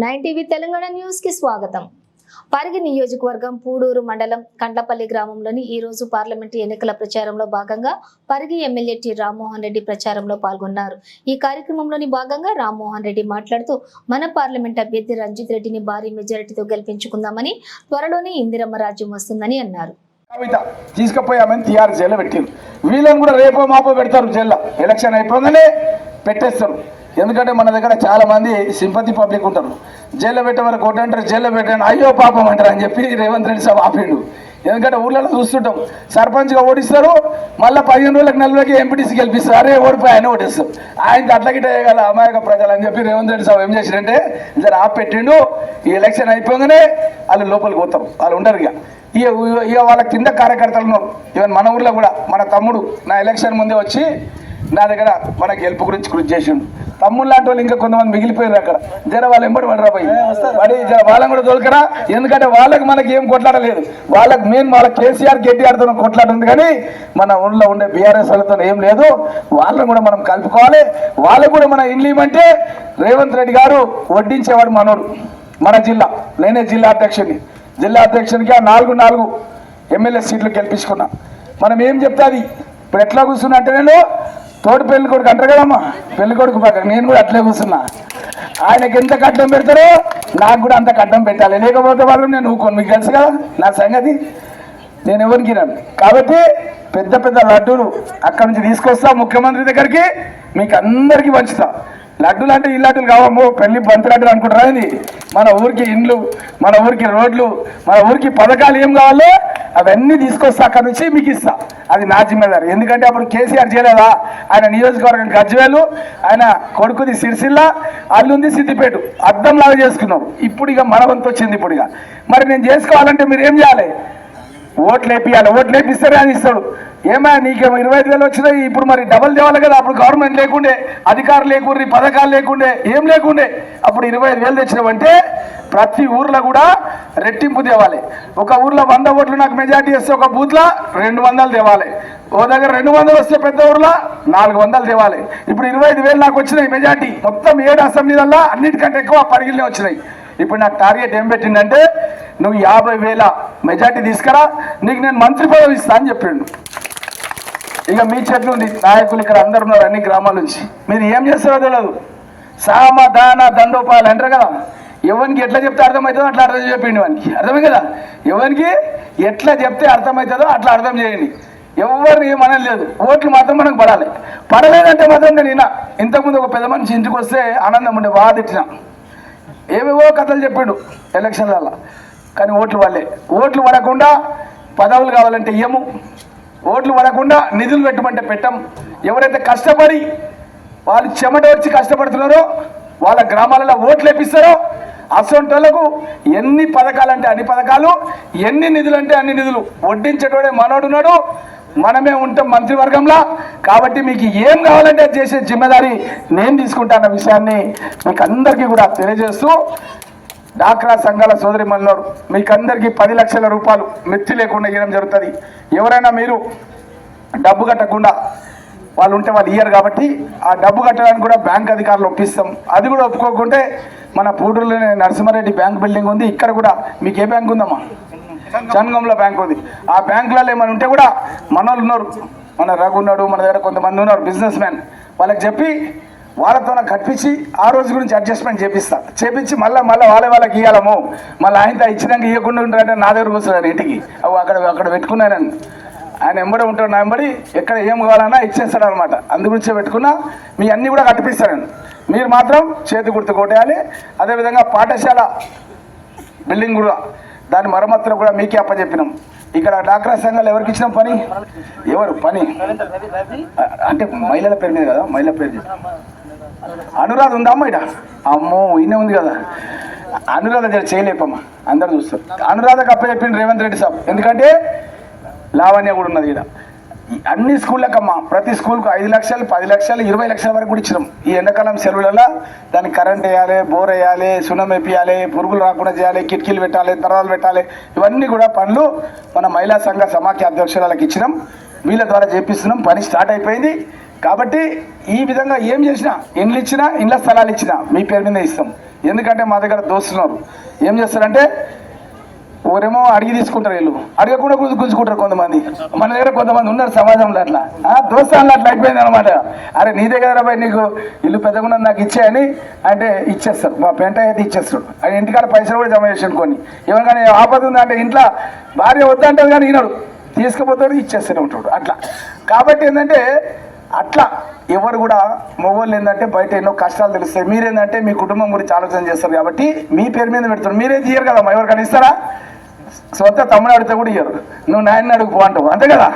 Nine TV Telangana న్యూస్కి స్వాగతం. పరిగి నియోజకవర్గం పూడూరు మండలం కండ్లపల్లి గ్రామంలోని ఈ రోజు పార్లమెంటు ఎన్నికల ప్రచారంలో భాగంగా పరిగి ఎమ్మెల్యే టి రామ్మోహన్ రెడ్డి ప్రచారంలో పాల్గొన్నారు. ఈ కార్యక్రమంలోని భాగంగా రామ్మోహన్ రెడ్డి మాట్లాడుతూ మన పార్లమెంట్ అభ్యర్థి రంజిత్ రెడ్డిని భారీ మెజారిటీతో గెలిపించుకుందామని త్వరలోనే ఇందిరమ్మ రాజ్యం వస్తుందని అన్నారు. తీసుకుపోయామని టీఆర్ జైల్లో పెట్టారు వీళ్ళని కూడా రేపో మాపో పెడతారు జైల్లో. ఎలక్షన్ అయిపోగానే పెట్టేస్తారు. ఎందుకంటే మన దగ్గర చాలా మంది సింపతి పబ్లిక్ ఉంటారు. జైల్లో పెట్టే వరకు కొట్టంటారు జైల్లో పెట్టాను అయ్యో పాపం అంటారు అని చెప్పి రేవంత్ రెడ్డి సాబ్ ఆపిండు. ఎందుకంటే ఊళ్ళలో చూస్తుంటాం సర్పంచ్గా ఓడిస్తారు మళ్ళీ పదిహేను రోజులకు నలుగురికి ఎంపీటీసీ గెలిపిస్తారు అరే ఓడిపోయి ఆయన ఓడిస్తారు ఆయన అట్లా గిట్ట వేయగల అమాయక ప్రజలు అని చెప్పి రేవంత్ రెడ్డి సాబ్ ఏం చేసిండంటే జర ఆపెట్టిండు ఈ ఎలక్షన్ అయిపోగానే వాళ్ళు లోపలికి పోతారు వాళ్ళు ఉండరు ఇక. ఇక ఇక వాళ్ళ కింద కార్యకర్తలు ఉన్నారు. ఈవెన్ మన ఊర్లో కూడా మన తమ్ముడు నా ఎలక్షన్ ముందే వచ్చి నా దగ్గర మన గెలుపు గురించి కృషి చేసిండు. తమ్ముడు లాంటి వాళ్ళు ఇంకా కొంతమంది మిగిలిపోయారు అక్కడ. జర వాళ్ళు ఎంబడి పడరా పోయి. పడి వాళ్ళని కూడా దొరకరా? ఎందుకంటే వాళ్ళకి మనకి ఏం కొట్లాడలేదు. వాళ్ళకి మెయిన్ వాళ్ళ కేసీఆర్ కేటీఆర్తో కొట్లాట ఉంది కానీ మన ఊళ్ళో ఉండే బీఆర్ఎస్ వాళ్ళతో ఏం లేదు. వాళ్ళని కూడా మనం కలుపుకోవాలి. వాళ్ళకు కూడా మన ఇండ్లు ఇవ్వమంటే రేవంత్ రెడ్డి గారు వడ్డించేవాడు మనోడు. మన జిల్లా. నేనే జిల్లా అధ్యక్షుడిని. జిల్లా అధ్యక్షునికి ఆ నాలుగు నాలుగు ఎమ్మెల్యే సీట్లు గెలిపించుకున్నా. మనం ఏం చెప్తాది ఇప్పుడు ఎట్లా కూర్చున్నా అంటే నేను తోటి పెళ్ళి కొడుకు అంటారు కదమ్మా? పెళ్ళి కొడుకు పక్కన. నేను కూడా అట్లే కూర్చున్నా. ఆయనకి ఎంత కట్టం పెడతారో నాకు కూడా అంత కట్టం పెట్టాలి. లేకపోతే వాళ్ళు నేను ఊకోను మీకు తెలుసు కదా నా సంగతి? నేను ఎవరికి రాను. కాబట్టి పెద్ద పెద్ద లడ్డూలు అక్కడి నుంచి తీసుకొస్తా ముఖ్యమంత్రి దగ్గరికి. మీకు అందరికీ పంచుతా. లడ్డూలు అంటే ఈ కావము కావమ్మో పెళ్ళి బంతి లడ్డూలు అనుకుంటారా ఇది? మన ఊరికి ఇండ్లు మన ఊరికి రోడ్లు మన ఊరికి పథకాలు ఏం కావాలో అవన్నీ తీసుకొస్తా అక్కడ నుంచి మీకు ఇస్తా. అది నా జిమ్మేదారు. ఎందుకంటే అప్పుడు కేసీఆర్ చేయలేదా? ఆయన నియోజకవర్గం గజ్వేలు ఆయన కొడుకుది సిరిసిల్ల అల్లుంది సిద్దిపేట. అద్దంలాగా చేసుకున్నాం. ఇప్పుడు ఇక మన వంతు వచ్చింది ఇప్పుడు ఇక. మరి నేను చేసుకోవాలంటే మీరు ఏం చేయాలి? ఓట్లు వేపియాలి ఓట్లు వేపిస్తారే అని ఇస్తాడు. ఏమా నీకేమో ఇరవై ఐదు వేలు వచ్చినాయి ఇప్పుడు మరి డబల్ తేవాలి కదా అప్పుడు గవర్నమెంట్ లేకుండే అధికారులు లేకుండే పథకాలు లేకుండే ఏం లేకుండే. అప్పుడు ఇరవై ఐదు వేలు తెచ్చినామంటే ప్రతి ఊర్లో కూడా రెట్టింపు తేవాలి. ఒక ఊర్లో వంద ఓట్లు నాకు మెజార్టీ వస్తే ఒక బూత్లో రెండు వందలు తేవాలి. ఓ దగ్గర రెండు వందలు వస్తే పెద్ద ఊర్లో నాలుగు వందలు తేవాలి. ఇప్పుడు ఇరవై ఐదు వేలు నాకు వచ్చినాయి మెజార్టీ మొత్తం ఏడు అసెంబ్లీలల్లో అన్నిటికంటే ఎక్కువ పరిగిలే వచ్చినాయి. ఇప్పుడు నాకు టార్గెట్ ఏం పెట్టిందంటే నువ్వు యాభై వేల మెజార్టీ తీసుకురా నీకు నేను మంత్రి పదవి ఇస్తా అని చెప్పిండు. ఇక మీ చెట్లు నాయకులు ఇక్కడ అందరు ఉన్నారు అన్ని గ్రామాల నుంచి. మీరు ఏం చేస్తారో తెలియదు సామ దాన దండోపాలు అంటారు కదా. ఎవరికి ఎట్లా చెప్తే అర్థమవుతుందో అట్లా అర్థం చెప్పిండి వానికి. అర్థమే కదా? ఎవరికి ఎట్లా చెప్తే అర్థమవుతుందో అట్లా అర్థం చేయండి. ఎవరిని ఏమనలేదు లేదు. ఓట్లు మాత్రం మనకు పడాలి. పడలేదంటే మాత్రం నేను విన్నా. ఇంతకుముందు ఒక పెద్ద మనిషి ఇంటికి వస్తే ఆనందం ఉండే బాగా తిట్టినా ఏవేవో కథలు చెప్పిండు ఎలక్షన్లలో. కానీ ఓట్లు వాళ్ళే. ఓట్లు పడకుండా పదవులు కావాలంటే ఇయ్యము. ఓట్లు పడకుండా నిధులు పెట్టమంటే పెట్టం. ఎవరైతే కష్టపడి వాళ్ళు చెమట వచ్చి కష్టపడుతున్నారో వాళ్ళ గ్రామాలలో ఓట్లు వేపిస్తారో అసొంటోళ్ళకు ఎన్ని పథకాలంటే అన్ని పథకాలు ఎన్ని నిధులు అంటే అన్ని నిధులు. వడ్డించేటోడే మనోడున్నాడు మనమే ఉంటాం మంత్రివర్గంలో. కాబట్టి మీకు ఏం కావాలంటే అది చేసే జిమ్మేదారి నేను తీసుకుంటాన్న విషయాన్ని మీకు అందరికీ కూడా తెలియజేస్తూ డాక్రా సంఘాల సోదరి మల్లోరు మీకు అందరికీ పది లక్షల రూపాయలు మెత్తి లేకుండా ఇవ్వడం జరుగుతుంది. ఎవరైనా మీరు డబ్బు కట్టకుండా వాళ్ళు ఉంటే వాళ్ళు ఇయ్యరు కాబట్టి ఆ డబ్బు కట్టడానికి కూడా బ్యాంక్ అధికారులు ఒప్పిస్తాం. అది కూడా ఒప్పుకోకుంటే మన పూటూరులోనే నరసింహారెడ్డి బ్యాంక్ బిల్డింగ్ ఉంది. ఇక్కడ కూడా మీకు ఏ బ్యాంక్ ఉందమ్మా? చంగంలో బ్యాంక్ ఉంది. ఆ బ్యాంకులలో ఏమైనా ఉంటే కూడా మన ఉన్నారు. మన రఘు ఉన్నాడు మన దగ్గర కొంతమంది ఉన్నారు బిజినెస్ మ్యాన్. వాళ్ళకి చెప్పి వాళ్ళతో నాకు కట్టించి ఆ రోజు గురించి అడ్జస్ట్మెంట్ చేపిస్తా. చేపించి మళ్ళీ మళ్ళీ వాళ్ళ వాళ్ళకి ఇవ్వాలము మళ్ళీ ఆయనతో ఇచ్చినాక ఇవ్వకుండా ఉంటారంటే నా దగ్గర కూర్చున్నాను ఇంటికి. అవి అక్కడ అక్కడ పెట్టుకున్నాను ఆయన ఎంబడి ఉంటాడు నా ఎంబడి. ఎక్కడ ఏం కావాలన్నా ఇచ్చేస్తాడు అనమాట అందు గురించే పెట్టుకున్నా. మీ అన్నీ కూడా కట్టిపిస్తాను మీరు మాత్రం చేతి గుర్తు కొట్టేయాలి. అదేవిధంగా పాఠశాల బిల్డింగ్ కూడా. దాని మరమ్మతులు కూడా మీకే అప్పచెప్పినాం. ఇక్కడ డాక్రా సంఘాలు ఎవరికి ఇచ్చినాం పని? ఎవరు? పని. అంటే మహిళల పేరు మీద కదా? మహిళల పేరు. అనురాధ ఉందా అమ్మ ఇట అమ్మో ఈయన ఉంది కదా. అనురాధ జర చేయలేపమ్మా అందరు చూస్తారు. అనురాధకు అప్పచెప్పిండు రేవంత్ రెడ్డి సాబ్. ఎందుకంటే లావణ్య కూడా ఉన్నది ఇక్కడ ఈ అన్ని స్కూళ్ళకమ్మా ప్రతి స్కూల్కు ఐదు లక్షలు పది లక్షలు ఇరవై లక్షల వరకు కూడా ఇచ్చినాం. ఈ ఎండాకాలం సెలవులలో దానికి కరెంట్ వేయాలి బోర్ వేయాలి సున్నం వేపియాలి పురుగులు రాకుండా చేయాలి కిటికీలు పెట్టాలి తరాలు పెట్టాలి. ఇవన్నీ కూడా పనులు మన మహిళా సంఘ సమాఖ్య అధ్యక్షురాలకు ఇచ్చినాం. వీళ్ళ ద్వారా చేపిస్తున్నాం. పని స్టార్ట్ అయిపోయింది. కాబట్టి ఈ విధంగా ఏం చేసినా ఇండ్లు ఇచ్చినా ఇండ్ల స్థలాలు ఇచ్చినా మీ పేరు మీద ఇస్తాం. ఎందుకంటే మా దగ్గర దోస్తున్నారు ఏం చేస్తారంటే ఓరేమో అడిగి తీసుకుంటారు వీళ్ళు. అడగకుండా గుంజు గుంజుకుంటారు కొంతమంది. మన దగ్గర కొంతమంది ఉన్నారు సమాజంలో అట్లా. ఆ, దోస్తాన్లు అట్లా అయిపోయింది అనమాట అరే నీ దగ్గర పోయి నీకు ఇల్లు పెద్దకుండా నాకు ఇచ్చేయని అంటే ఇచ్చేస్తారు. మా పెంట అయితే ఇచ్చేస్తాడు అది ఇంటికాడ పైసలు కూడా జమ చేసాడు కొన్ని. ఎవరికైనా ఆపద ఉందంటే ఇంట్లో భార్య వద్దంటే కానీ ఈనాడు తీసుకుపోతాడు ఇచ్చేస్తూనే ఉంటాడు అట్లా. కాబట్టి ఏంటంటే అట్లా ఎవరు కూడా మొగోళ్ళు ఏంటంటే బయట ఎన్నో కష్టాలు తెలుస్తాయి. మీరేంటంటే మీ కుటుంబం గురించి ఆలోచన చేస్తారు కాబట్టి మీ పేరు మీద పెడుతున్నారు మీరే తీయరు కదమ్మా? ఎవరికైనా ఇస్తారా? సొంత తమ్ముడు అడిగితే కూడా ఇయ్యరు. నువ్వు నాయన్ని అడుగు పో అంటావు. అంతే కదా?